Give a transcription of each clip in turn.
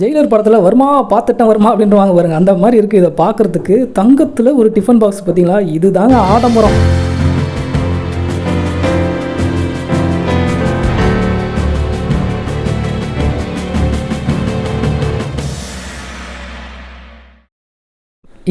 Jailer படத்தில் வருமா பார்த்துட்டேன் வருமா அப்படின்றவாங்க பாருங்க. அந்த மாதிரி இருக்குது இதை பார்க்குறதுக்கு தங்கத்தில் ஒரு டிஃபன் பாக்ஸ் பார்த்தீங்களா? இதுதாங்க ஆடம்பரம்.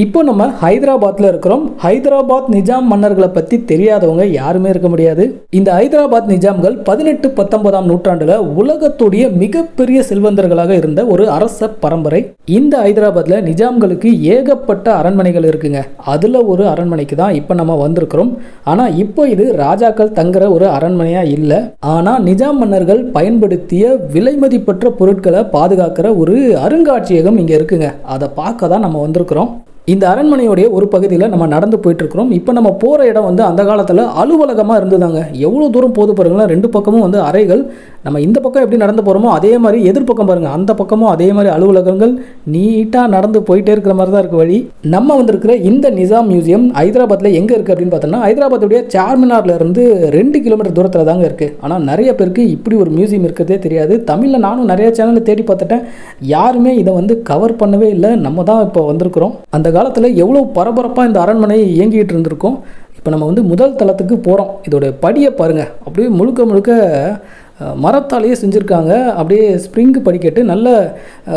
இப்போ நம்ம ஹைதராபாத்தில் இருக்கிறோம். ஹைதராபாத் நிஜாம் மன்னர்களை பற்றி தெரியாதவங்க யாருமே இருக்க முடியாது. இந்த ஹைதராபாத் நிஜாம்கள் பதினெட்டு பத்தொன்பதாம் நூற்றாண்டில் உலகத்துடைய மிகப்பெரிய செல்வந்தர்களாக இருந்த ஒரு அரச பரம்பரை. இந்த ஹைதராபாத்தில் நிஜாம்களுக்கு ஏகப்பட்ட அரண்மனைகள் இருக்குங்க. அதில் ஒரு அரண்மனைக்கு தான் இப்போ நம்ம வந்திருக்கிறோம். ஆனால் இப்போ இது ராஜாக்கள் தங்குற ஒரு அரண்மனையாக இல்லை. ஆனால் நிஜாம் மன்னர்கள் பயன்படுத்திய விலைமதிப்பற்ற பொருட்களை பாதுகாக்கிற ஒரு அருங்காட்சியகம் இங்கே இருக்குங்க. அதை பார்க்க தான் நம்ம வந்திருக்கிறோம். இந்த அரண்மனையுடைய ஒரு பகுதியில் நம்ம நடந்து போயிட்டு இருக்கிறோம் இப்போ நம்ம போகிற இடம் வந்து அந்த காலத்தில் அலுவலகமாக இருந்ததாங்க. எவ்வளோ தூரம் போது பாருங்களா ரெண்டு பக்கமும் வந்து அறைகள். நம்ம இந்த பக்கம் எப்படி நடந்து போகிறோமோ அதே மாதிரி எதிர்ப்பக்கம் பாருங்கள் அந்த பக்கமும் அதே மாதிரி அலுவலகங்கள் நீட்டாக நடந்து போயிட்டே இருக்கிற மாதிரி தான் இருக்குது வழி. நம்ம வந்திருக்கிற இந்த நிசாம் மியூசியம் ஹைதராபாத்தில் எங்கே இருக்குது அப்படின்னு பார்த்தோம்னா ஹைதராபாத்துடைய சார்மினார்ல இருந்து ரெண்டு கிலோமீட்டர் தூரத்தில் தாங்க இருக்குது ஆனால் நிறைய பேருக்கு இப்படி ஒரு மியூசியம் இருக்கிறதே தெரியாது. தமிழில் நானும் நிறைய சேனலில் தேடி பார்த்துட்டேன். யாருமே இதை வந்து கவர் பண்ணவே இல்லை. நம்ம தான் இப்போ வந்திருக்கிறோம். அந்த காலத்தில் எவ்வளோ பரபரப்பாக இந்த அரண்மனை இயங்கிட்டு இருந்திருக்கோம். இப்போ நம்ம வந்து முதல் தளத்துக்கு போகிறோம் இதோட படியை பாருங்கள் அப்படியே முழுக்க முழுக்க மரத்தாலேயே செஞ்சுருக்காங்க. அப்படியே ஸ்ப்ரிங் படிக்கட்டு நல்ல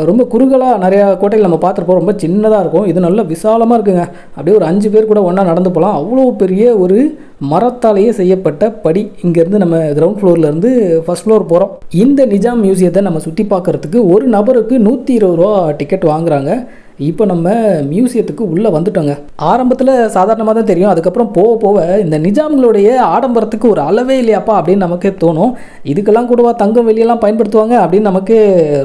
ரொம்ப குறுகலாக நிறையா கோட்டைகள் நம்ம பார்த்துருப்போம். ரொம்ப சின்னதாக இருக்கும். இது நல்ல விசாலமாக இருக்குங்க. அப்படியே ஒரு அஞ்சு பேர் கூட ஒன்றா நடந்து போகலாம் அவ்வளோ பெரிய ஒரு மரத்தாலேயே செய்யப்பட்ட படி. இங்கேருந்து நம்ம கிரவுண்ட் ஃப்ளோர்லேருந்து ஃபர்ஸ்ட் ஃப்ளோர் போகிறோம் இந்த நிஜாம் மியூசியத்தை நம்ம சுற்றி பார்க்குறதுக்கு ஒரு நபருக்கு நூற்றி இருபது ரூபா டிக்கெட் வாங்குறாங்க. இப்போ நம்ம மியூசியத்துக்கு உள்ளே வந்துட்டோங்க. ஆரம்பத்தில் சாதாரணமாக தான் தெரியும். அதுக்கப்புறம் போக போக இந்த நிஜாம்களுடைய ஆடம்பரத்துக்கு ஒரு அளவே இல்லையாப்பா அப்படின்னு நமக்கே தோணும். இதுக்கெல்லாம் கூடவா தங்கம் வெளியெல்லாம் பயன்படுத்துவாங்க அப்படின்னு நமக்கு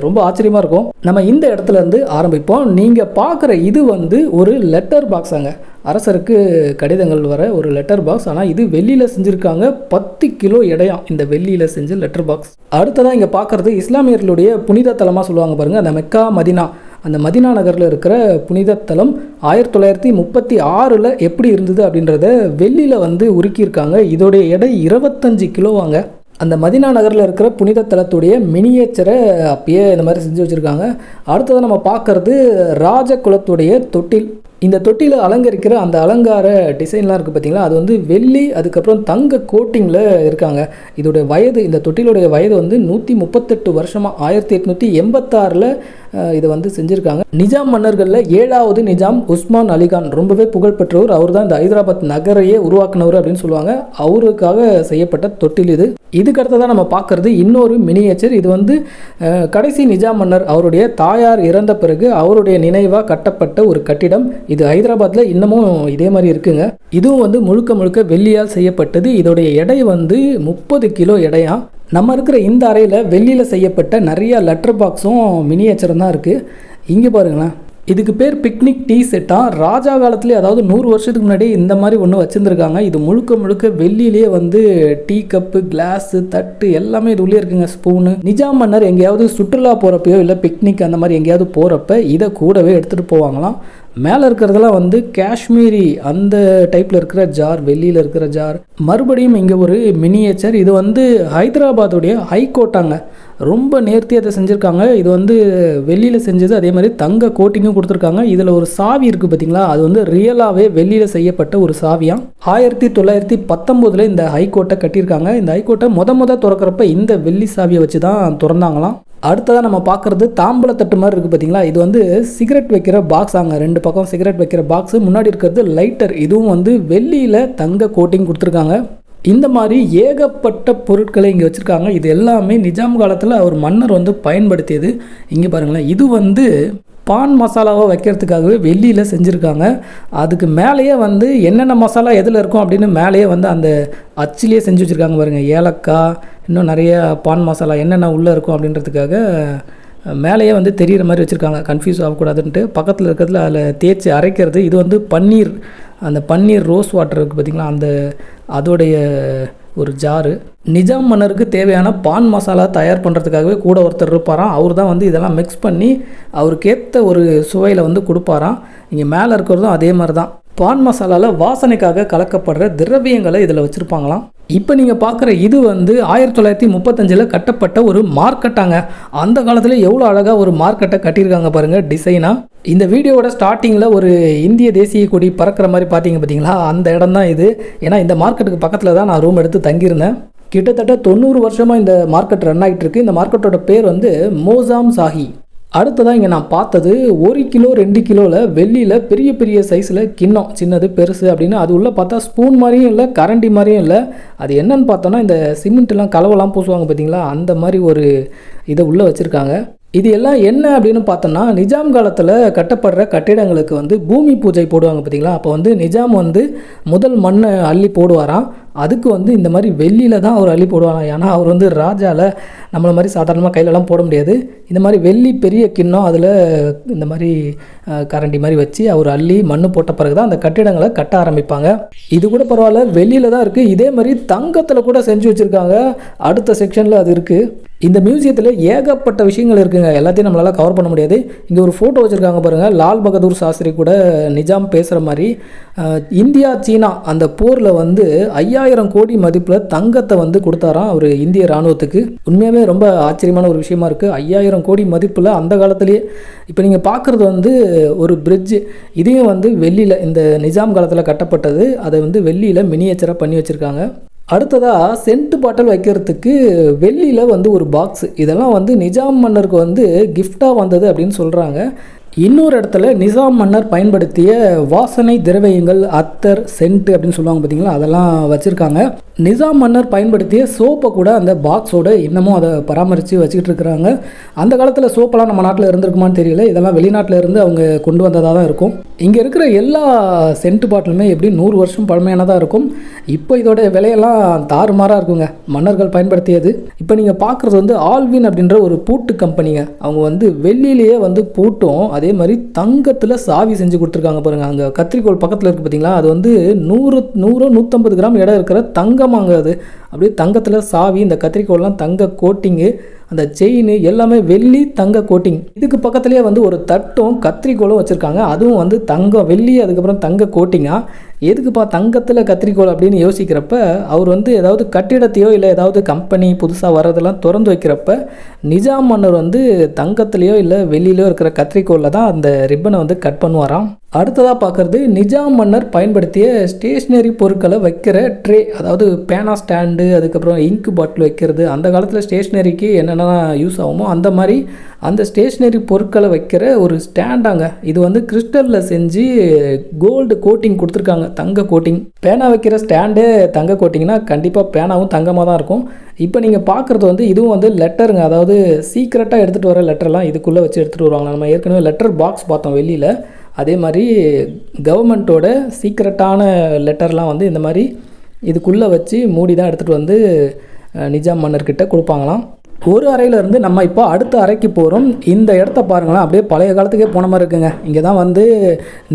ரொம்ப ஆச்சரியமாக இருக்கும். நம்ம இந்த இடத்துல இருந்து ஆரம்பிப்போம். நீங்கள் பார்க்குற இது வந்து ஒரு லெட்டர் பாக்ஸாங்க அரசருக்கு கடிதங்கள் வர ஒரு லெட்டர் பாக்ஸ் ஆனால் இது வெள்ளியில் செஞ்சுருக்காங்க. பத்து கிலோ இடையாம் இந்த வெள்ளியில் செஞ்ச லெட்டர் பாக்ஸ் அடுத்ததாக இங்கே பார்க்குறது இஸ்லாமியர்களுடைய புனித தலமாக சொல்லுவாங்க பாருங்கள் அந்த மெக்கா மதினா. அந்த மதினா நகரில் இருக்கிற புனித தலம் ஆயிரத்தி தொள்ளாயிரத்தி முப்பத்தி ஆறில் எப்படி இருந்தது அப்படின்றத வெள்ளியில் வந்து உருக்கியிருக்காங்க. இதோடைய எடை இருபத்தஞ்சு கிலோவாங்க அந்த மதினா நகரில் இருக்கிற புனித தலத்துடைய மினியேச்சரை அப்பயே இந்த மாதிரி செஞ்சு வச்சுருக்காங்க. அடுத்தது நம்ம பார்க்குறது ராஜகுலத்துடைய தொட்டில். இந்த தொட்டியில் அலங்கரிக்கிற அந்த அலங்கார டிசைன்லாம் இருக்குது பார்த்தீங்களா அது வந்து வெள்ளி அதுக்கப்புறம் தங்க கோட்டிங்கில் இருக்காங்க. இதோடைய வயது இந்த தொட்டிலுடைய வயது வந்து நூற்றி முப்பத்தெட்டு வருஷமாக ஆயிரத்தி எட்நூற்றி எண்பத்தாறில் இதை வந்து செஞ்சுருக்காங்க. நிஜாம் மன்னர்களில் ஏழாவது நிஜாம் உஸ்மான் அலிகான் ரொம்பவே புகழ்பெற்றவர் அவர் தான் இந்த ஹைதராபாத் நகரையே உருவாக்குனவர் அப்படின்னு சொல்லுவாங்க. அவருக்காக செய்யப்பட்ட தொட்டில் இது. இதுக்கு அடுத்ததான் நம்ம பார்க்குறது இன்னொரு மினியேச்சர் இது வந்து கடைசி நிஜாம் மன்னர் அவருடைய தாயார் இறந்த பிறகு அவருடைய நினைவாக கட்டப்பட்ட ஒரு கட்டிடம். இது ஹைதராபாத்தில் இன்னமும் இதே மாதிரி இருக்குங்க. இதுவும் வந்து முழுக்க முழுக்க வெள்ளியால் செய்யப்பட்டது. இதோடைய எடை வந்து முப்பது கிலோ எடையாக நம்ம இருக்கிற இந்த அறையில் வெள்ளியில் செய்யப்பட்ட நிறைய லெட்டர் பாக்ஸும் மினியேச்சரும் தான் இருக்குது இங்கே பாருங்களேன். இதுக்கு பேர் பிக்னிக் டீ செட்டா? ராஜா காலத்துலேயே அதாவது நூறு வருஷத்துக்கு முன்னாடி இந்த மாதிரி ஒன்று வச்சுருந்துருக்காங்க. இது முழுக்க முழுக்க வெள்ளியிலேயே வந்து டீ கப்பு கிளாஸு தட்டு எல்லாமே இது உள்ளே இருக்குங்க ஸ்பூனு. நிஜாம் மன்னர் எங்கேயாவது சுற்றுலா போகிறப்பையோ இல்லை பிக்னிக் அந்த மாதிரி எங்கேயாவது போகிறப்ப இதை கூடவே எடுத்துகிட்டு போவாங்களாம். மேலே இருக்கிறதெல்லாம் வந்து காஷ்மீரி அந்த டைப்பில் இருக்கிற ஜார் வெள்ளியில் இருக்கிற ஜார் மறுபடியும் இங்கே ஒரு மினியேச்சர் இது வந்து ஹைதராபாத்துடைய ஹைகோர்ட்டாங்க ரொம்ப நேர்த்தியாக அதை செஞ்சுருக்காங்க. இது வந்து வெள்ளியில் செஞ்சது அதே மாதிரி தங்க கோட்டிங்கும் கொடுத்துருக்காங்க. இதில் ஒரு சாவி இருக்குது பார்த்தீங்களா அது வந்து ரியலாகவே வெள்ளியில் செய்யப்பட்ட ஒரு சாவியாக ஆயிரத்தி தொள்ளாயிரத்தி பத்தொம்போதில் இந்த ஹைகோர்ட்டை கட்டியிருக்காங்க. இந்த ஹைகோர்ட்டை முத முத திறக்கிறப்ப இந்த வெள்ளி சாவியை வச்சு தான் திறந்தாங்களாம். அடுத்ததாக நம்ம பார்க்குறது தாம்பளத்தட்டு மாதிரி இருக்குது பார்த்தீங்களா இது வந்து சிகரெட் வைக்கிற பாக்ஸ் ஆங்க ரெண்டு பக்கம் சிகரெட் வைக்கிற பாக்ஸ் முன்னாடி இருக்கிறது லைட்டர் இதுவும் வந்து வெள்ளியில் தங்க கோட்டிங் கொடுத்துருக்காங்க. இந்த மாதிரி ஏகப்பட்ட பொருட்களை இங்கே வச்சுருக்காங்க. இது எல்லாமே நிஜாம் காலத்தில் அவர் மன்னர் வந்து பயன்படுத்தியது. இங்கே பாருங்களேன். இது வந்து பான் மசாலாவை வைக்கிறதுக்காகவே வெள்ளியில் செஞ்சுருக்காங்க. அதுக்கு மேலேயே வந்து என்னென்ன மசாலா எதில் இருக்கும் அப்படின்னு மேலேயே வந்து அந்த அச்சிலேயே செஞ்சு வச்சுருக்காங்க பாருங்கள் ஏலக்காய் இன்னும் நிறைய பான் மசாலா என்னென்ன உள்ளே இருக்கும் அப்படின்றதுக்காக மேலேயே வந்து தெரிகிற மாதிரி வச்சுருக்காங்க. கன்ஃபியூஸ் ஆகக்கூடாதுன்ட்டு பக்கத்தில் இருக்கிறதுல அதில் தேய்ச்சி அரைக்கிறது. இது வந்து பன்னீர் அந்த பன்னீர் ரோஸ் வாட்டர் இருக்குது பார்த்திங்களா அந்த அதோடைய ஒரு ஜாரு. நிஜாம் மன்னருக்கு தேவையான பான் மசாலா தயார் பண்ணுறதுக்காகவே கூட ஒருத்தர் இருப்பாராம். அவர் தான் வந்து இதெல்லாம் மிக்ஸ் பண்ணி அவருக்கேற்ற ஒரு சுவையில் வந்து கொடுப்பாராம். இங்கே மேலே இருக்கிறதும் அதே மாதிரி தான் பான் மசாலாவில் வாசனைக்காக கலக்கப்படுற திரவியங்களை இதில் வச்சுருப்பாங்களாம். இப்போ நீங்கள் பார்க்குற இது வந்து ஆயிரத்தி தொள்ளாயிரத்தி முப்பத்தஞ்சில் கட்டப்பட்ட ஒரு மார்க்கெட்டாங்க. அந்த காலத்தில் எவ்வளோ அழகாக ஒரு மார்க்கெட்டை கட்டியிருக்காங்க பாருங்கள் டிசைனாக இந்த வீடியோவோட ஸ்டார்டிங்கில் ஒரு இந்திய தேசிய கொடி பறக்கிற மாதிரி பார்த்தீங்க பார்த்தீங்களா அந்த இடம் தான் இது. ஏன்னா இந்த மார்க்கெட்டுக்கு பக்கத்தில் தான் நான் ரூம் எடுத்து தங்கியிருந்தேன். கிட்டத்தட்ட தொண்ணூறு வருஷமாக இந்த மார்க்கெட் ரன் ஆகிட்டு இருக்கு. இந்த மார்க்கெட்டோட பேர் வந்து மோசாம் சாஹி. அடுத்ததாக இங்கே நான் பார்த்தது ஒரு கிலோ ரெண்டு கிலோவில் வெள்ளியில் பெரிய பெரிய சைஸில் கிண்ணம். சின்னது பெருசு அப்படின்னு அது உள்ளே பார்த்தா ஸ்பூன் மாதிரியும் இல்லை கரண்டி மாதிரியும் இல்லை. அது என்னன்னு பார்த்தோன்னா இந்த சிமெண்ட்லாம் கலவெல்லாம் பூசுவாங்க பார்த்தீங்களா? அந்த மாதிரி ஒரு இதை உள்ளே வச்சுருக்காங்க. இது எல்லாம் என்ன அப்படின்னு பார்த்தோன்னா நிஜாம் காலத்தில் கட்டப்படுற கட்டிடங்களுக்கு வந்து பூமி பூஜை போடுவாங்க பார்த்தீங்களா? அப்போ வந்து நிஜாம் வந்து முதல் மண்ணை அள்ளி போடுவாராம். அதுக்கு வந்து இந்த மாதிரி வெள்ளியில் தான் அவர் அள்ளி போடுவாங்க. ஏன்னா அவர் வந்து ராஜாவில் நம்மளை மாதிரி சாதாரணமாக கையிலலாம் போட முடியாது. இந்த மாதிரி வெள்ளி பெரிய கிண்ணம் அதில் இந்த மாதிரி கரண்டி மாதிரி வச்சு அவர் அள்ளி மண் போட்ட பிறகு தான் அந்த கட்டிடங்களை கட்ட ஆரம்பிப்பாங்க. இது கூட பரவாயில்ல வெளியில் தான் இருக்குது இதே மாதிரி தங்கத்தில் கூட செஞ்சு வச்சுருக்காங்க. அடுத்த செக்ஷனில் அது இருக்குது இந்த மியூசியத்தில் ஏகப்பட்ட விஷயங்கள் இருக்குங்க. எல்லாத்தையும் நம்மளால் கவர் பண்ண முடியாது. இங்கே ஒரு ஃபோட்டோ வச்சுருக்காங்க பாருங்கள் லால் பகதூர் சாஸ்திரி கூட நிஜாம் பேசுகிற மாதிரி இந்தியா சீனா அந்த போரில் வந்து ஐயாயிரம் கோடி மதிப்பில் தங்கத்தை வந்து கொடுத்தாராம் அவர் இந்திய இராணுவத்துக்கு உண்மையாகவே ரொம்ப ஆச்சரியமான ஒரு விஷயமா இருக்குது ஐயாயிரம் கோடி மதிப்பில் அந்த காலத்திலேயே இப்போ நீங்கள் பார்க்குறது வந்து ஒரு பிரிட்ஜு இதையும் வந்து வெள்ளியில் இந்த நிஜாம் காலத்தில் கட்டப்பட்டது. அதை வந்து வெள்ளியில் மினியேச்சராக பண்ணி வச்சுருக்காங்க. அடுத்ததாக சென்ட் பாட்டில் வைக்கிறதுக்கு வெள்ளியில் வந்து ஒரு பாக்ஸ் இதெல்லாம் வந்து நிஜாம் மன்னருக்கு வந்து கிஃப்டாக வந்தது அப்படின்னு சொல்கிறாங்க இன்னொரு இடத்துல நிசாம் மன்னர் பயன்படுத்திய வாசனை திரவியங்கள் அத்தர் சென்ட் அப்படின்னு சொல்லுவாங்க பார்த்தீங்களா அதெல்லாம் வச்சுருக்காங்க. நிசாம் மன்னர் பயன்படுத்திய சோப்பை கூட அந்த பாக்ஸோட இன்னமும் அதை பராமரித்து வச்சுக்கிட்டு இருக்கிறாங்க. அந்த காலத்தில் சோப்பெல்லாம் நம்ம நாட்டில் இருந்திருக்குமான்னு தெரியல. இதெல்லாம் வெளிநாட்டில் இருந்து அவங்க கொண்டு வந்ததாக தான் இருக்கும். இங்கே இருக்கிற எல்லா சென்ட் பாட்டிலுமே எப்படி நூறு வருஷம் பழமையானதாக இருக்கும். இப்போ இதோட விலையெல்லாம் தாறுமாறாக இருக்குங்க. மன்னர்கள் பயன்படுத்தியது. இப்போ நீங்கள் பார்க்குறது வந்து ஆல்வின் அப்படின்ற ஒரு பூட்டு கம்பெனிங்க. அவங்க வந்து வெள்ளியிலேயே வந்து பூட்டும் அதே அதே மாதிரி தங்கத்தில் சாவி செஞ்சு கொடுத்துருக்காங்க பாருங்கள் அங்கே கத்திரிக்கோள் பக்கத்தில் இருக்குது பார்த்தீங்களா அது வந்து நூறு நூறு நூற்றம்பது கிராம் இடம் இருக்கிற தங்கமாங்க அது. அப்படியே தங்கத்தில் சாவி இந்த கத்திரிக்கோள்லாம் தங்க கோட்டிங்கு அந்த செயின் எல்லாமே வெள்ளி தங்க கோட்டிங் இதுக்கு பக்கத்துலேயே வந்து ஒரு தட்டும் கத்திரிக்கோளும் வச்சுருக்காங்க. அதுவும் வந்து தங்கம் வெள்ளி அதுக்கப்புறம் தங்க கோட்டிங்காக எதுக்குப்பா தங்கத்தில் கத்திரிக்கோள் அப்படின்னு யோசிக்கிறப்ப அவர் வந்து ஏதாவது கட்டிடத்தையோ இல்லை ஏதாவது கம்பெனி புதுசாக வர்றதெல்லாம் திறந்து வைக்கிறப்ப நிஜாம் மன்னர் வந்து தங்கத்துலேயோ இல்லை வெளியிலையோ இருக்கிற கத்திரிக்கோளில் தான் அந்த ரிப்பனை வந்து கட் பண்ணுவாராம். அடுத்ததாக பார்க்குறது நிஜாம் மன்னர் பயன்படுத்திய ஸ்டேஷ்னரி பொருட்களை வைக்கிற ட்ரே அதாவது பேனா ஸ்டாண்டு அதுக்கப்புறம் இங்க் பாட்டில் வைக்கிறது அந்த காலத்தில் ஸ்டேஷ்னரிக்கு என்னென்ன யூஸ் ஆகுமோ அந்த மாதிரி அந்த ஸ்டேஷ்னரி பொருட்களை வைக்கிற ஒரு ஸ்டாண்டாங்க இது வந்து கிறிஸ்டலில் செஞ்சு கோல்டு கோட்டிங் கொடுத்துருக்காங்க. தங்க கோட்டிங் பேனா வைக்கிற ஸ்டாண்டே தங்க கோட்டிங்னா கண்டிப்பாக பேனாவும் தங்கமாக தான் இருக்கும். இப்போ நீங்கள் பார்க்குறது வந்து இதுவும் வந்து லெட்டருங்க அதாவது சீக்ரெட்டாக எடுத்துகிட்டு வர லெட்டர்லாம் இதுக்குள்ளே வச்சு எடுத்துகிட்டு வருவாங்க. நம்ம ஏற்கனவே லெட்டர் பாக்ஸ் பார்த்தோம் வெளியில். அதே மாதிரி கவர்மெண்ட்டோட சீக்ரெட்டான லெட்டர்லாம் வந்து இந்த மாதிரி இதுக்குள்ளே வச்சு மூடி தான் எடுத்துகிட்டு வந்து நிஜாம் மன்னர்கிட்ட கொடுப்பாங்களாம். ஒரு அறையிலேருந்து நம்ம இப்போ அடுத்த அறைக்கு போகிறோம் இந்த இடத்த பாருங்களேன் அப்படியே பழைய காலத்துக்கே போன மாதிரி இருக்குங்க. இங்கே தான் வந்து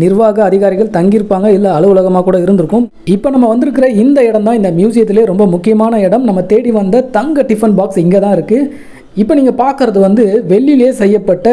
நிர்வாக அதிகாரிகள் தங்கியிருப்பாங்க இல்லை அலுவலகமாக கூட இருந்திருக்கும். இப்போ நம்ம வந்திருக்கிற இந்த இடம் தான் இந்த மியூசியத்திலே ரொம்ப முக்கியமான இடம். நம்ம தேடி வந்த தங்க டிஃபன் பாக்ஸ் இங்கே தான் இருக்குது இப்போ நீங்கள் பார்க்குறது வந்து வெள்ளிலேயே செய்யப்பட்ட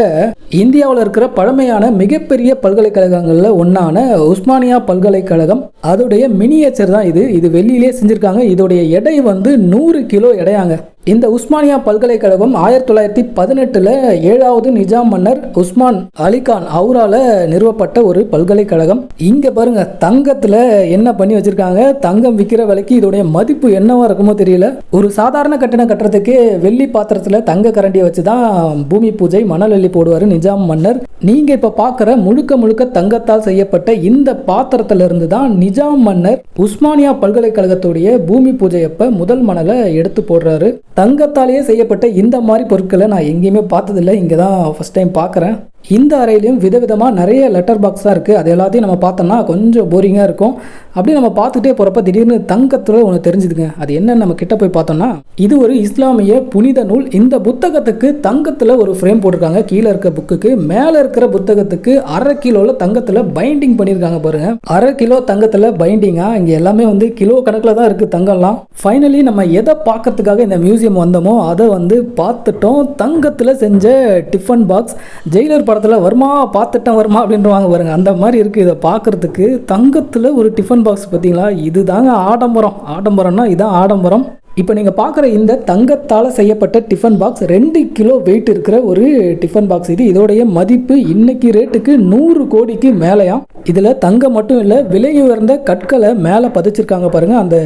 இந்தியாவில் இருக்கிற பழமையான மிகப்பெரிய பல்கலைக்கழகங்களில் ஒன்றான உஸ்மானியா பல்கலைக்கழகம். அதோடைய மினியேச்சர் தான் இது. இது வெள்ளியிலே செஞ்சுருக்காங்க. இதோடைய எடை வந்து நூறு கிலோ எடையாங்க. இந்த உஸ்மானியா பல்கலைக்கழகம் ஆயிரத்தி தொள்ளாயிரத்தி பதினெட்டில் ஏழாவது நிஜாம் மன்னர் உஸ்மான் அலிகான் அவுரால நிறுவப்பட்ட ஒரு பல்கலைக்கழகம். இங்கே பாருங்க தங்கத்தில் என்ன பண்ணி வச்சிருக்காங்க? தங்கம் விற்கிற விலைக்கு இதோடைய மதிப்பு என்னவா இருக்குமோ தெரியல. ஒரு சாதாரண கட்டணம் கட்டுறதுக்கு வெள்ளி பாத்திரத்தில் தங்க கரண்டியை வச்சு தான் பூமி பூஜை மணல் அள்ளி போடுவார் நிஜாம் மன்னர். நீங்கள் இப்போ பார்க்குற முழுக்க முழுக்க தங்கத்தால் செய்யப்பட்ட இந்த பாத்திரத்திலிருந்து தான் நிஜாம் மன்னர் உஸ்மானியா பல்கலைக்கழகத்துடைய பூமி பூஜை அப்போ முதல் மணலை எடுத்து போடுறாரு. தங்கத்தாலேயே செய்யப்பட்ட இந்த மாதிரி பொருட்களை நான் எங்கேயுமே பார்த்ததில்ல. இங்கே தான் ஃபஸ்ட் டைம் பார்க்குறேன். இந்த அறையிலையும் விதவிதமாக நிறைய லெட்டர் பாக்ஸாக இருக்குது அது எல்லாத்தையும் நம்ம பார்த்தோம்னா கொஞ்சம் போரிங்காக இருக்கும். அப்படி நம்ம பார்த்துட்டே போகிறப்ப திடீர்னு தங்கத்தில் ஒன்று தெரிஞ்சுதுங்க. அது என்னன்னு நம்ம கிட்ட போய் பார்த்தோம்னா இது ஒரு இஸ்லாமிய புனித நூல். இந்த புத்தகத்துக்கு தங்கத்தில் ஒரு ஃப்ரேம் போட்டிருக்காங்க. கீழே இருக்க புக்குக்கு மேலே இருக்கிற புத்தகத்துக்கு அரை கிலோவில் தங்கத்தில் பைண்டிங் பண்ணியிருக்காங்க பாருங்க. அரை கிலோ தங்கத்தில் பைண்டிங்காக இங்கே எல்லாமே வந்து கிலோ கணக்கில் தான் இருக்குது தங்கம்லாம். ஃபைனலி நம்ம எதை பார்க்கறதுக்காக இந்த மியூசியம் வந்தோமோ அதை வந்து பார்த்துட்டோம். தங்கத்தில் செஞ்ச டிஃபன் பாக்ஸ் ஜெயிலர் படத்தில் வருமா பார்த்துட்டேன் வருமா அப்படின்றவாங்க பாருங்க. அந்த மாதிரி இருக்குது இதை பார்க்குறதுக்கு தங்கத்தில் ஒரு டிஃபன் பாக்ஸ் பார்த்தீங்களா? இது தாங்க ஆடம்பரம். ஆடம்பரம்னா இதுதான் ஆடம்பரம். இப்போ நீங்கள் பார்க்குற இந்த தங்கத்தால் செய்யப்பட்ட டிஃபன் பாக்ஸ் ரெண்டு கிலோ வெயிட் இருக்கிற ஒரு டிஃபன் பாக்ஸ் இது. இதோடைய மதிப்பு இன்னைக்கு ரேட்டுக்கு நூறு கோடிக்கு மேலேயாம் இதில் தங்கம் மட்டும் இல்லை விலை உயர்ந்த கற்களை மேலே பதிச்சிருக்காங்க பாருங்கள் அந்த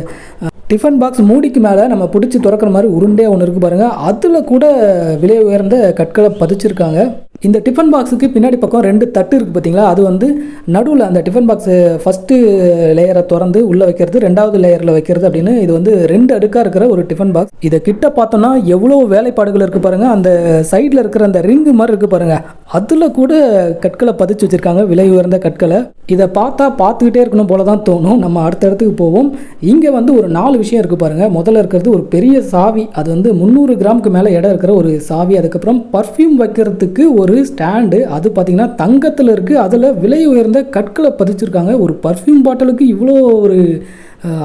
டிஃபன் பாக்ஸ் மூடிக்கு மேலே நம்ம பிடிச்சி திறக்கிற மாதிரி உருண்டையாக ஒன்று இருக்குது பாருங்கள் அதில் கூட விலை உயர்ந்த கற்களை பதிச்சிருக்காங்க. இந்த டிஃபன் பாக்ஸுக்கு பின்னாடி பக்கம் ரெண்டு தட்டு இருக்குது பார்த்தீங்களா அது வந்து நடுவில் அந்த டிஃபன் பாக்ஸு ஃபஸ்ட்டு லேயரை திறந்து உள்ளே வைக்கிறது ரெண்டாவது லேயரில் வைக்கிறது அப்படின்னு இது வந்து ரெண்டு அடுக்காக இருக்கிற ஒரு டிஃபன் பாக்ஸ் இதை கிட்ட பார்த்தோன்னா எவ்வளோ வேலைப்பாடுகள் இருக்குது பாருங்கள் அந்த சைடில் இருக்கிற அந்த ரிங்கு மாதிரி இருக்குது பாருங்கள் அதில் கூட கற்களை பதிச்சு வச்சுருக்காங்க விலை உயர்ந்த கற்களை. இதை பார்த்தா பார்த்துக்கிட்டே இருக்கணும் போல தான் தோணும். நம்ம அடுத்த இடத்துக்கு போவோம். இங்கே வந்து ஒரு நாலு விஷயம் இருக்குது பாருங்கள் முதல்ல இருக்கிறது ஒரு பெரிய சாவி. அது வந்து முந்நூறு கிராமுக்கு மேலே இடம் இருக்கிற ஒரு சாவி. அதுக்கப்புறம் பர்ஃப்யூம் வைக்கிறதுக்கு ஒரு ஸ்டாண்டு அது பார்த்தீங்கன்னா தங்கத்தில் இருக்குது அதில் விலை உயர்ந்த கற்களை பதிச்சிருக்காங்க. ஒரு பர்ஃப்யூம் பாட்டிலுக்கு இவ்வளோ ஒரு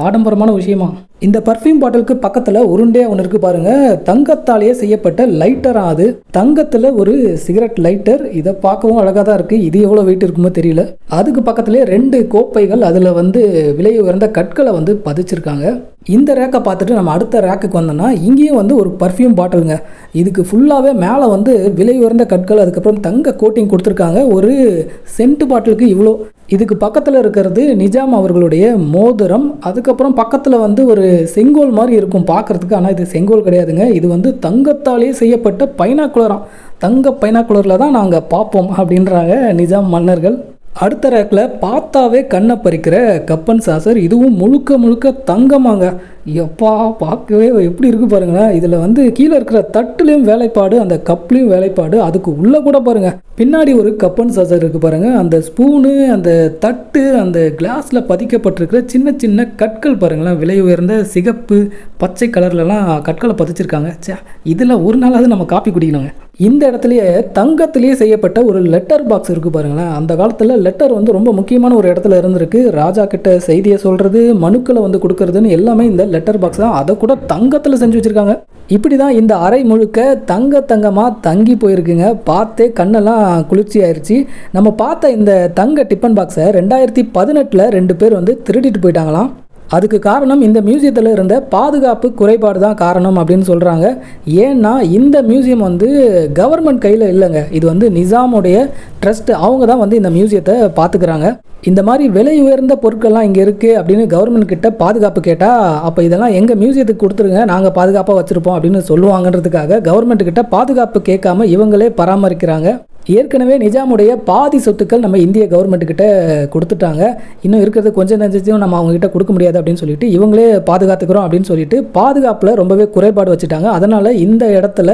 ஆடம்பரமான விஷயமா? இந்த பர்ஃப்யூம் பாட்டிலுக்கு பக்கத்தில் உருண்டே ஒன்று இருக்குது பாருங்கள் தங்கத்தாலேயே செய்யப்பட்ட லைட்டராக அது. தங்கத்தில் ஒரு சிகரெட் லைட்டர் இதை பார்க்கவும் அழகாக தான் இருக்குது இது எவ்வளோ வெயிட் இருக்குமோ தெரியல. அதுக்கு பக்கத்துலேயே ரெண்டு கோப்பைகள் அதில் வந்து விலை உயர்ந்த கற்களை வந்து பதிச்சிருக்காங்க. இந்த ரேக்கை பார்த்துட்டு நம்ம அடுத்த ரேக்குக்கு வந்தோம்னா இங்கேயும் வந்து ஒரு பர்ஃப்யூம் பாட்டிலுங்க இதுக்கு ஃபுல்லாகவே மேலே வந்து விலை உயர்ந்த கற்கள் அதுக்கப்புறம் தங்க கோட்டிங் கொடுத்துருக்காங்க. ஒரு சென்ட் பாட்டிலுக்கு இவ்வளோ. இதுக்கு பக்கத்தில் இருக்கிறது நிஜாம் அவர்களுடைய மோதிரம். அதுக்கப்புறம் பக்கத்தில் வந்து ஒரு செங்கோல் மாதிரி இருக்கும் பார்க்குறதுக்கு. ஆனால் இது செங்கோல் கிடையாதுங்க. இது வந்து தங்கத்தாலே செய்யப்பட்ட பைனாக்குலராம் தங்க பைனாக்குலரில் தான் நாங்கள் பார்ப்போம் அப்படின்றாங்க நிஜாம் மன்னர்கள். அடுத்த ரேக்கில் பார்த்தாவே கண்ணை பறிக்கிற கப்பன் சாசர் இதுவும் முழுக்க முழுக்க தங்கமாங்க. எப்பா பார்க்கவே எப்படி இருக்குது பாருங்களேன். இதில் வந்து கீழே இருக்கிற தட்டுலேயும் வேலைப்பாடு அந்த கப்லேயும் வேலைப்பாடு அதுக்கு உள்ளே கூட பாருங்கள் பின்னாடி ஒரு கப்பன் சாசர் இருக்குது பாருங்கள் அந்த ஸ்பூனு அந்த தட்டு அந்த கிளாஸில் பதிக்கப்பட்டிருக்கிற சின்ன சின்ன கற்கள் பாருங்களேன். விலை உயர்ந்த சிகப்பு பச்சை கலர்லலாம் கற்களை பதிச்சிருக்காங்க. ச்சே இதில் ஒரு நாளாவது நம்ம காப்பி குடிக்கணுங்க. இந்த இடத்துலையே தங்கத்திலேயே செய்யப்பட்ட ஒரு லெட்டர் பாக்ஸ் இருக்குது பாருங்களேன். அந்த காலத்தில் லெட்டர் வந்து ரொம்ப முக்கியமான ஒரு இடத்துல இருந்திருக்கு. ராஜா கிட்ட செய்தியை சொல்கிறது மனுக்களை வந்து கொடுக்கறதுன்னு எல்லாமே இந்த லெட்டர் பாக்ஸ் தான். அதை கூட தங்கத்தில் செஞ்சு வச்சுருக்காங்க. இப்படி தான் இந்த அறை முழுக்க தங்க தங்கமாக தங்கி போயிருக்குங்க. பார்த்தே கண்ணெல்லாம் குளிர்ச்சி ஆயிடுச்சு நம்ம பார்த்த இந்த தங்க டிஃபன் பாக்ஸை ரெண்டாயிரத்தி பதினெட்டில் ரெண்டு பேர் வந்து திருடிட்டு போயிட்டாங்களாம். அதுக்கு காரணம் இந்த மியூசியத்தில் இருந்த பாதுகாப்பு குறைபாடு தான் காரணம் அப்படின்னு சொல்கிறாங்க ஏன்னா இந்த மியூசியம் வந்து கவர்மெண்ட் கையில் இல்லைங்க. இது வந்து நிசாமுடைய ட்ரஸ்ட் அவங்க தான் வந்து இந்த மியூசியத்தை பார்த்துக்கிறாங்க இந்த மாதிரி விலை உயர்ந்த பொருட்கள்லாம் இங்கே இருக்குது அப்படின்னு கவர்மெண்ட் கிட்ட பாதுகாப்பு கேட்டால் அப்போ இதெல்லாம் எங்கள் மியூசியத்துக்கு கொடுத்துருங்க நாங்கள் பாதுகாப்பாக வச்சுருப்போம் அப்படின்னு சொல்லுவாங்கன்றதுக்காக கவர்மெண்ட் கிட்ட பாதுகாப்பு கேட்காம இவங்களே பராமரிக்கிறாங்க. ஏற்கனவே நிஜாமுடைய பாதி சொத்துக்கள் நம்ம இந்திய கவர்மெண்ட் கொடுத்துட்டாங்க. இன்னும் இருக்கிறது கொஞ்சம் நெஞ்சத்தையும் நம்ம அவங்ககிட்ட கொடுக்க முடியாது அப்படின்னு சொல்லிட்டு இவங்களே பாதுகாத்துக்கிறோம் அப்படின்னு சொல்லிட்டு பாதுகாப்பில் ரொம்பவே குறைபாடு வச்சுட்டாங்க. அதனால் இந்த இடத்துல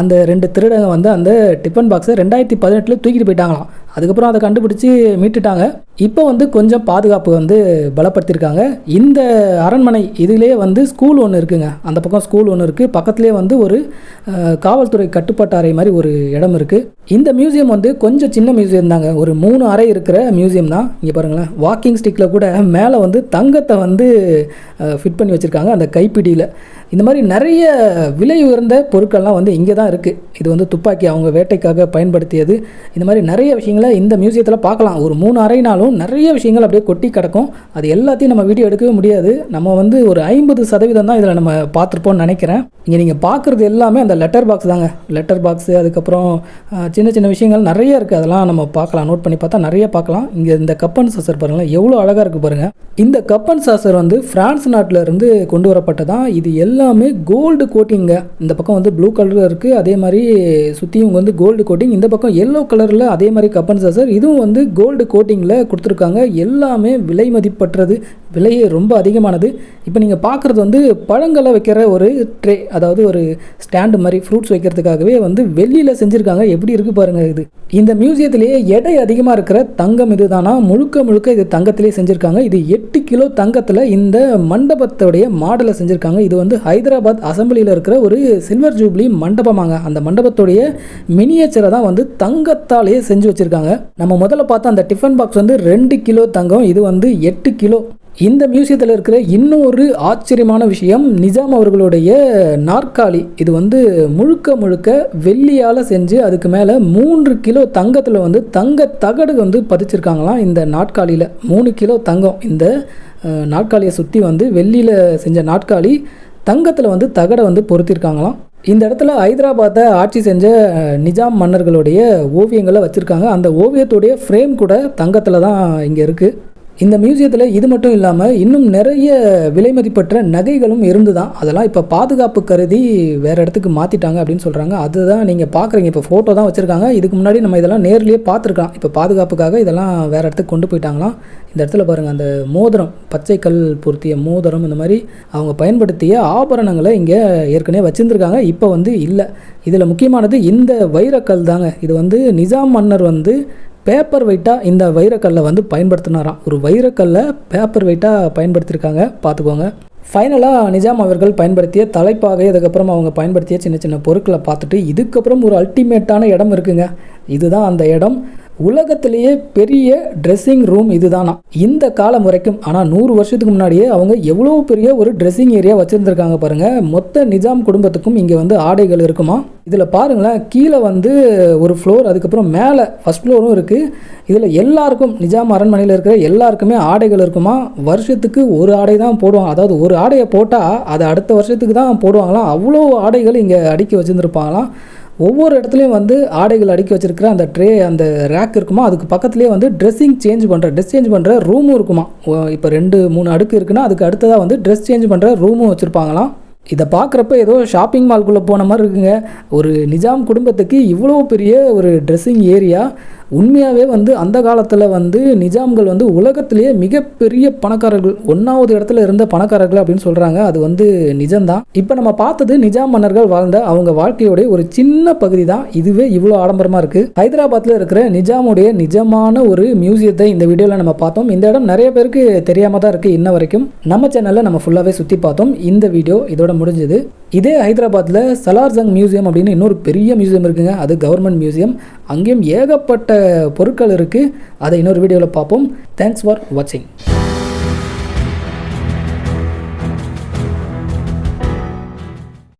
அந்த ரெண்டு திருடங்க வந்து அந்த டிஃபன் பாக்ஸை ரெண்டாயிரத்தி பதினெட்டில் தூக்கிட்டு போயிட்டாங்களாம். அதுக்கப்புறம் அதை கண்டுபிடிச்சி மீட்டுட்டாங்க. இப்போ வந்து கொஞ்சம் பாதுகாப்பு வந்து பலப்படுத்தியிருக்காங்க. இந்த அரண்மனை இதிலே வந்து ஸ்கூல் ஒன்று இருக்குங்க. அந்த பக்கம் ஸ்கூல் ஒன்று இருக்குது பக்கத்துலேயே வந்து ஒரு காவல்துறை கட்டுப்பாட்டு அறை மாதிரி ஒரு இடம் இருக்குது இந்த மியூசியம் வந்து கொஞ்சம் சின்ன மியூசியம் தாங்க. ஒரு மூணு அறை இருக்கிற மியூசியம் தான். இங்கே பாருங்களேன். வாக்கிங் ஸ்டிக்கில் கூட மேலே வந்து தங்கத்தை வந்து ஃபிட் பண்ணி வச்சுருக்காங்க. அந்த கைப்பிடியில். இந்த மாதிரி நிறைய விலை உயர்ந்த பொருட்கள்லாம் வந்து இங்கே தான் இருக்குது இது வந்து துப்பாக்கி அவங்க வேட்டைக்காக பயன்படுத்தியது. இந்த மாதிரி நிறைய விஷயங்களை இந்த மியூசியத்தில் பார்க்கலாம். ஒரு மூணு அறைனாலும் நிறைய விஷயங்கள் அப்படியே கொட்டி கிடக்கும். அது எல்லாத்தையும் நம்ம வீடியோ எடுக்கவே முடியாது. நம்ம வந்து ஒரு ஐம்பது சதவீதம் தான் இதில் நம்ம பார்த்துருப்போம்னு நினைக்கிறேன். இங்கே நீங்கள் பார்க்குறது எல்லாமே அந்த லெட்டர் பாக்ஸ் தாங்க. லெட்டர் பாக்ஸு அதுக்கப்புறம் சின்ன சின்ன விஷயங்கள் நிறைய இருக்குது அதெல்லாம் நம்ம பார்க்கலாம். நோட் பண்ணி பார்த்தா நிறைய பார்க்கலாம். இங்கே இந்த கப்பன் சாசர் பாருங்களேன். எவ்வளோ அழகாக இருக்குது பாருங்கள் இந்த கப்பன் சாசர் வந்து ஃப்ரான்ஸ் நாட்டில் இருந்து கொண்டு வரப்பட்டதான் இது எல்லாமே கோல்டு கோட்டிங்க இந்த பக்கம் வந்து ப்ளூ கலரில் இருக்குது அதே மாதிரி சுற்றியும் வந்து கோல்டு கோட்டிங் இந்த பக்கம் எல்லோ கலரில் அதே மாதிரி கப்பன் சாசர் இதுவும் வந்து கோல்டு கோட்டிங்கில் கொடுத்துருக்காங்க. எல்லாமே விலை மதிப்பற்றது. விலையே ரொம்ப அதிகமானது. இப்போ நீங்கள் பார்க்குறது வந்து பழங்களை வைக்கிற ஒரு ட்ரே அதாவது ஒரு ஸ்டாண்டு மாதிரி ஃப்ரூட்ஸ் வைக்கிறதுக்காகவே வந்து வெள்ளியில் செஞ்சுருக்காங்க. எப்படி இருக்குது பாருங்கள் இது. இந்த மியூசியத்திலேயே எடை அதிகமாக இருக்கிற தங்கம் இதுதானா? முழுக்க முழுக்க இது தங்கத்திலே செஞ்சுருக்காங்க. இது எட்டு கிலோ தங்கத்தில் இந்த மண்டபத்துடைய மாடலை செஞ்சுருக்காங்க. இது வந்து ஹைதராபாத் அசம்பிளியில் இருக்கிற ஒரு சில்வர் ஜூப்ளி மண்டபமாங்க. அந்த மண்டபத்துடைய மினியேச்சரை தான் வந்து தங்கத்தாலேயே செஞ்சு வச்சுருக்காங்க. நம்ம முதல்ல பார்த்தா அந்த டிஃபன் பாக்ஸ் வந்து ரெண்டு கிலோ தங்கம் இது வந்து எட்டு கிலோ இந்த மியூசியத்தில் இருக்கிற இன்னொரு ஆச்சரியமான விஷயம் நிஜாம் அவர்களுடைய நாற்காலி. இது வந்து முழுக்க முழுக்க வெள்ளியால் செஞ்சு அதுக்கு மேலே மூன்று கிலோ தங்கத்தில் வந்து தங்க தகடு வந்து பதிச்சிருக்காங்களாம் இந்த நாட்காலியில் மூணு கிலோ தங்கம். இந்த நாற்காலியை நாட்காலியை சுற்றி வந்து வெள்ளியில் செஞ்ச நாட்காலி தங்கத்தில் வந்து தகடை வந்து பொருத்திருக்காங்களாம். இந்த இடத்துல ஹைதராபாத்தை ஆட்சி செஞ்ச நிஜாம் மன்னர்களுடைய ஓவியங்களை வச்சுருக்காங்க. அந்த ஓவியத்துடைய ஃப்ரேம் கூட தங்கத்தில் தான் இங்கே இருக்குது இந்த மியூசியத்தில் இது மட்டும் இல்லாமல் இன்னும் நிறைய விலை மதிப்பற்ற நகைகளும் இருந்து தான் அதெல்லாம் இப்போ பாதுகாப்பு கருதி வேறு இடத்துக்கு மாற்றிட்டாங்க அப்படின்னு சொல்கிறாங்க அதுதான் நீங்கள் பார்க்குறீங்க இப்போ ஃபோட்டோ தான் வச்சுருக்காங்க. இதுக்கு முன்னாடி நம்ம இதெல்லாம் நேர்லேயே பார்த்துருக்கலாம். இப்போ பாதுகாப்புக்காக இதெல்லாம் வேறு இடத்துக்கு கொண்டு போயிட்டாங்களாம். இந்த இடத்துல பாருங்கள் அந்த மோதிரம் பச்சை கல் பொருத்திய மோதிரம் இந்த மாதிரி அவங்க பயன்படுத்திய ஆபரணங்களை இங்கே ஏற்கனவே வச்சுருந்துருக்காங்க. இப்போ வந்து இல்லை. இதில் முக்கியமானது இந்த வைரக்கல் தாங்க. இது வந்து நிஜாம் மன்னர் வந்து பேப்பர் வெயிட்டாக இந்த வைரக்கல்லை வந்து பயன்படுத்தினாராம். ஒரு வைரக்கல்லை பேப்பர் வெயிட்டாக பயன்படுத்தியிருக்காங்க. பார்த்துக்கோங்க. ஃபைனலாக நிஜாம் அவர்கள் பயன்படுத்திய தலைப்பாகை அதுக்கப்புறம் அவங்க பயன்படுத்திய சின்ன சின்ன பொருட்களை பார்த்துட்டு இதுக்கப்புறம் ஒரு அல்டிமேட்டான இடம் இருக்குங்க. இதுதான் அந்த இடம். உலகத்திலேயே பெரிய ட்ரெஸ்ஸிங் ரூம் இதுதானா? இந்த காலம் வரைக்கும் ஆனால் நூறு வருஷத்துக்கு முன்னாடியே அவங்க எவ்வளோ பெரிய ஒரு ட்ரெஸ்ஸிங் ஏரியா வச்சுருந்துருக்காங்க பாருங்கள் மொத்த நிஜாம் குடும்பத்துக்கும் இங்கே வந்து ஆடைகள் இருக்குமா? இதில் பாருங்களேன் கீழே வந்து ஒரு ஃப்ளோர் அதுக்கப்புறம் மேலே ஃபஸ்ட் ஃப்ளோரும் இருக்குது இதில் எல்லாருக்கும் நிஜாம் அரண்மனையில் இருக்கிற எல்லாருக்குமே ஆடைகள் இருக்குமா? வருஷத்துக்கு ஒரு ஆடை தான் போடுவாங்க. அதாவது ஒரு ஆடையை போட்டால் அதை அடுத்த வருஷத்துக்கு தான் போடுவாங்களாம். அவ்வளோ ஆடைகள் இங்கே அடுக்கி வச்சுருந்துருப்பாங்களாம். ஒவ்வொரு இடத்துலையும் வந்து ஆடைகள் அடுக்கி வச்சிருக்கிற அந்த ட்ரே அந்த ரேக் இருக்குமா அதுக்கு பக்கத்துலேயே வந்து ட்ரெஸ்ஸிங் சேஞ்ச் பண்ணுற ட்ரெஸ் சேஞ்ச் பண்ணுற ரூமும் இருக்குமா? இப்போ ரெண்டு மூணு அடுக்கு இருக்குன்னா அதுக்கு அடுத்ததாக வந்து ட்ரெஸ் சேஞ்ச் பண்ணுற ரூமும் வச்சுருப்பாங்களாம். இதை பார்க்குறப்ப ஏதோ ஷாப்பிங் மால்குள்ளே போன மாதிரி இருக்குங்க. ஒரு நிஜாம் குடும்பத்துக்கு இவ்வளோ பெரிய ஒரு ட்ரெஸ்ஸிங் ஏரியா உண்மையாகவே வந்து அந்த காலத்தில் வந்து நிஜாம்கள் வந்து உலகத்திலேயே மிகப்பெரிய பணக்காரர்கள் ஒன்றாவது இடத்துல இருந்த பணக்காரர்கள் அப்படின்னு சொல்கிறாங்க அது வந்து நிஜம்தான். இப்போ நம்ம பார்த்தது நிஜாம் மன்னர்கள் வாழ்ந்த அவங்க வாழ்க்கையோடைய ஒரு சின்ன பகுதி தான் இதுவே இவ்வளோ ஆடம்பரமாக இருக்குது ஹைதராபாத்தில் இருக்கிற நிஜாமுடைய நிஜமான ஒரு மியூசியத்தை இந்த வீடியோவில் நம்ம பார்த்தோம். இந்த இடம் நிறைய பேருக்கு தெரியாமல் தான் இருக்குது இன்ன வரைக்கும். நம்ம சேனலில் நம்ம ஃபுல்லாகவே சுற்றி பார்த்தோம். இந்த வீடியோ இதோட முடிஞ்சது. இதே ஹைதராபாத்தில் சலார்ஜங் மியூசியம் அப்படின்னு இன்னொரு பெரிய மியூசியம் இருக்குங்க. அது கவர்மெண்ட் மியூசியம். அங்கேயும் ஏகப்பட்ட பொருட்கள் இருக்குது அதை இன்னொரு வீடியோவில் பார்ப்போம். தேங்க்ஸ் ஃபார் வாட்சிங்